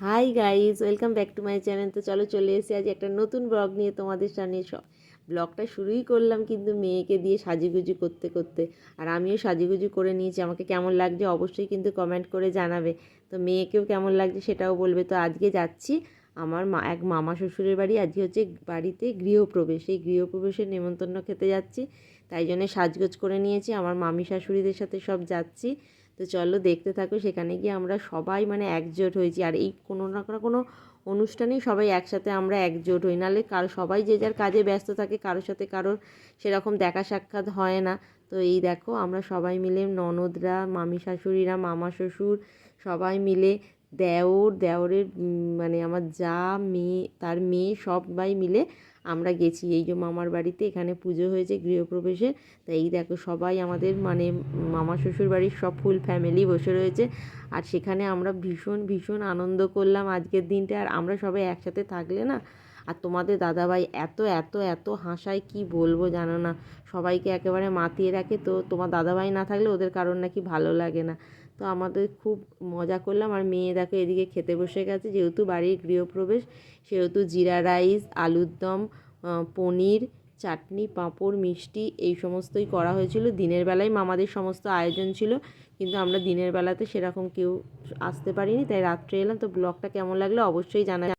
Hi guys welcome back to my channel তো চলো চলে এসে আজ একটা নতুন ব্লগ নিয়ে তোমাদের সামনে সব ব্লগটা শুরুই করলাম কিন্তু মেয়েকে দিয়ে সাজুগুজু করতে করতে। আর আমিও সাজুগুজু করে নিয়েছি। আমাকে কেমন লাগছে অবশ্যই কিন্তু কমেন্ট করে জানাবে। তো মেয়েকেও কেমন লাগছে সেটাও বলবে। তো আজকে যাচ্ছি আমার মা এক মামা শ্বশুরের বাড়ি। আজকে হচ্ছে বাড়িতে গৃহপ্রবেশ। এই গৃহপ্রবেশের নেমন্তন্ন খেতে যাচ্ছি। তাই জন্য সাজগোজ করে নিয়েছি। আমার মামি শাশুড়িদের সাথে সব যাচ্ছি। তো চলো দেখতে থাকো, সেখানে গিয়ে আমরা সবাই মানে একজোট হয়েছি। আর এই কোনো না কোনো অনুষ্ঠানেই সবাই একসাথে আমরা একজোট হই। নাহলে কার, সবাই যে যার কাজে ব্যস্ত থাকে, কারোর সাথে কারোর সেরকম দেখা সাক্ষাৎ হয় না। তো এই দেখো, আমরা সবাই মিলে ননদরা, মামি শাশুড়িরা, মামা শ্বশুর সবাই মিলে দেওর, দেওরের মানে আমার যা মেয়ে, তার মেয়ে সবাই মিলে আমরা গেছি। এই যে মামার বাড়িতে এখানে পুজো হয়েছে গৃহপ্রবেশে। তাই এই দেখো সবাই আমাদের মানে মামা শ্বশুর বাড়ির সব ফুল ফ্যামিলি বসে রয়েছে। আর সেখানে আমরা ভীষণ ভীষণ আনন্দ করলাম আজকের দিনটা। আর আমরা সবাই একসাথে থাকলে না, আর তোমাদের দাদাভাই এত এত এত হাসায় কি বলব জানো না। সবাইকে একেবারে মাতিয়ে রাখে। তো তোমার দাদাভাই না থাকলে ওদের কারণ নাকি ভালো লাগে না। তো আমাদের খুব মজা করলাম। আর মেয়ে দেখো এদিকে খেতে বসে গেছে। যেহেতু বাড়ির গৃহপ্রবেশ, সেহেতু জিরা রাইস, আলুর দম পনির, চাটনি, পাঁপড়, মিষ্টি এই সমস্তই করা হয়েছিল। দিনের বেলায় মামাদের সমস্ত আয়োজন ছিল, কিন্তু আমরা দিনের বেলাতে সেরকম কেউ আসতে পারিনি, তাই রাত্রে এলাম। তো ব্লগটা কেমন লাগল অবশ্যই জানা